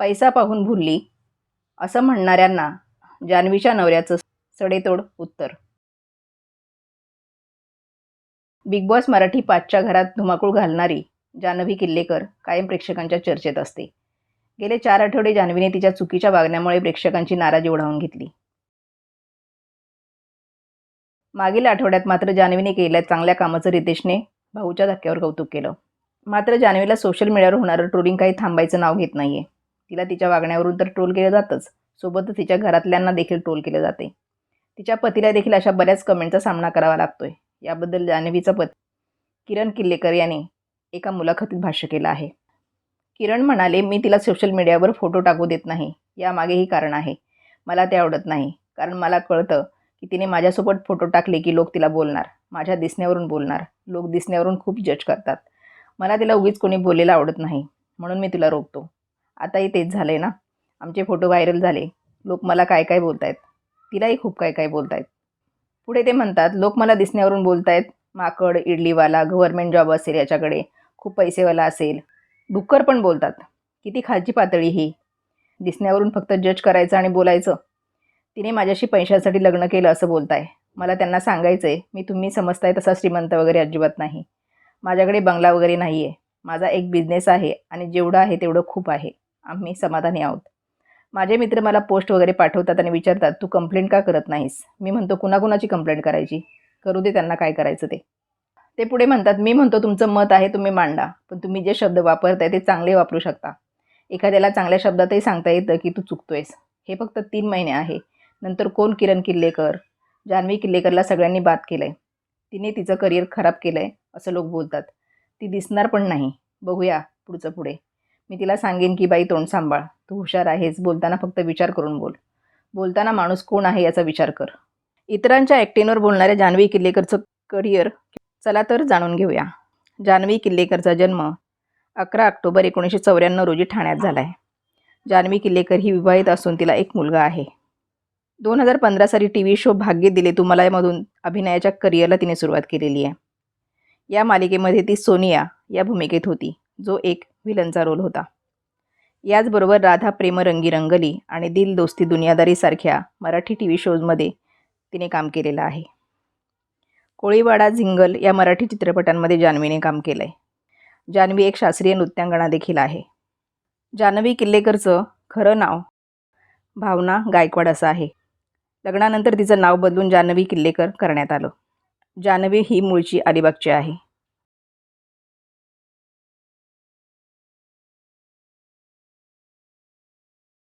पैसा पाहून भुलली असं म्हणणाऱ्यांना जान्हवीच्या नवऱ्याचं सडेतोड उत्तर. बिग बॉस मराठी पाचच्या घरात धुमाकूळ घालणारी जान्हवी किल्लेकर कायम प्रेक्षकांच्या चर्चेत असते. गेले चार आठवडे जान्हवीने तिच्या चुकीच्या वागण्यामुळे प्रेक्षकांची नाराजी ओढावून घेतली. मागील आठवड्यात मात्र जान्हवीने केल्या चांगल्या कामाचं रितेशने भाऊच्या धक्क्यावर कौतुक केलं. मात्र जान्हवीला सोशल मीडियावर होणारं ट्रोलिंग काही थांबायचं नाव घेत नाहीये. तिला तिच्या वागण्यावरून तर ट्रोल केलं जातंच. सोबतच तिच्या घरातल्यांना देखील ट्रोल केलं जाते. तिच्या पतीला देखील अशा बऱ्याच कमेंटचा सामना करावा लागतोय. याबद्दल जान्हवीचा पती किरण किल्लेकर याने एका मुलाखतीत भाष्य केलं आहे. किरण म्हणाले मी तिला सोशल मीडियावर फोटो टाकू देत नाही. यामागेही कारण आहे. मला ते आवडत नाही. कारण मला कळतं की तिने माझ्यासोबत फोटो टाकले की लोक तिला बोलणार. माझ्या दिसण्यावरून बोलणार. लोक दिसण्यावरून खूप जज करतात. मला तिला उगीच कोणी बोललेलं आवडत नाही. म्हणून मी तिला रोखतो. आताही तेच झालं आहे ना. आमचे फोटो व्हायरल झाले. लोक मला काय काय बोलत आहेत तिलाही खूप काय काय बोलत आहेत पुढे ते म्हणतात लोक मला दिसण्यावरून बोलत आहेत माकड इडलीवाला गव्हर्मेंट जॉब असेल याच्याकडे खूप पैसेवाला असेल. डुक्कर पण बोलतात. किती खालची पातळी ही? दिसण्यावरून फक्त जज करायचं आणि बोलायचं. तिने माझ्याशी पैशासाठी लग्न केलं असं बोलताय. मला त्यांना सांगायचं आहे मी तुम्ही समजताय तसा श्रीमंत वगैरे अजिबात नाही. माझ्याकडे बंगला वगैरे नाही आहे माझा एक बिझनेस आहे आणि जेवढं आहे तेवढं खूप आहे. आम्ही समाधानी आहोत. माझे मित्र मला पोस्ट वगैरे पाठवतात आणि विचारतात तू कंप्लेंट का करत नाहीस? मी म्हणतो कुणाकुणाची कंप्लेंट करायची? करू दे त्यांना काय करायचं ते. ते पुढे म्हणतात मी म्हणतो तुमचं मत आहे तुम्ही मांडा. पण तुम्ही जे शब्द वापरताय ते चांगले वापरू शकता. एखाद्याला चांगल्या शब्दातही सांगता येतं की तू चुकतोयस. हे फक्त तीन महिने आहे. नंतर कोण किरण किल्लेकर? जान्हवी किल्लेकरला सगळ्यांनी बात केलं आहे तिने तिचं करिअर खराब केलं आहे असं लोक बोलतात. ती दिसणार पण नाही. बघूया पुढचं पुढे. मी तिला सांगेन की बाई तोंड सांभाळ. तू हुशार आहेस. बोलताना फक्त विचार करून बोल. बोलताना माणूस कोण आहे याचा विचार कर. इतरांच्या ॲक्टिंगवर बोलणाऱ्या जान्हवी किल्लेकरचं करिअर चला तर जाणून घेऊया. जान्हवी किल्लेकरचा जन्म अकरा ऑक्टोबर एकोणीसशे चौऱ्याण्णव रोजी ठाण्यात झाला आहे जान्हवी किल्लेकर ही विवाहित असून तिला एक मुलगा आहे. दोन हजार पंधरा साली टी व्ही शो भाग्य दिले तुम्हाला यामधून अभिनयाच्या करिअरला तिने सुरुवात केलेली आहे. या मालिकेमध्ये ती सोनिया या भूमिकेत होती जो एक व्हिलनचा रोल होता. याचबरोबर राधा प्रेम रंगी रंगली आणि दिल दोस्ती दुनियादारीसारख्या मराठी टी व्ही शोजमध्ये तिने काम केलेलं आहे. कोळीवाडा झिंगल या मराठी चित्रपटांमध्ये जान्हवीने काम केलं आहे जान्हवी एक शास्त्रीय नृत्यांगणा देखील आहे. जान्हवी किल्लेकरचं खरं नाव भावना गायकवाड असं आहे. लग्नानंतर तिचं नाव बदलून जान्हवी किल्लेकर करण्यात आलं. जान्हवी ही मूळची अलिबागची आहे.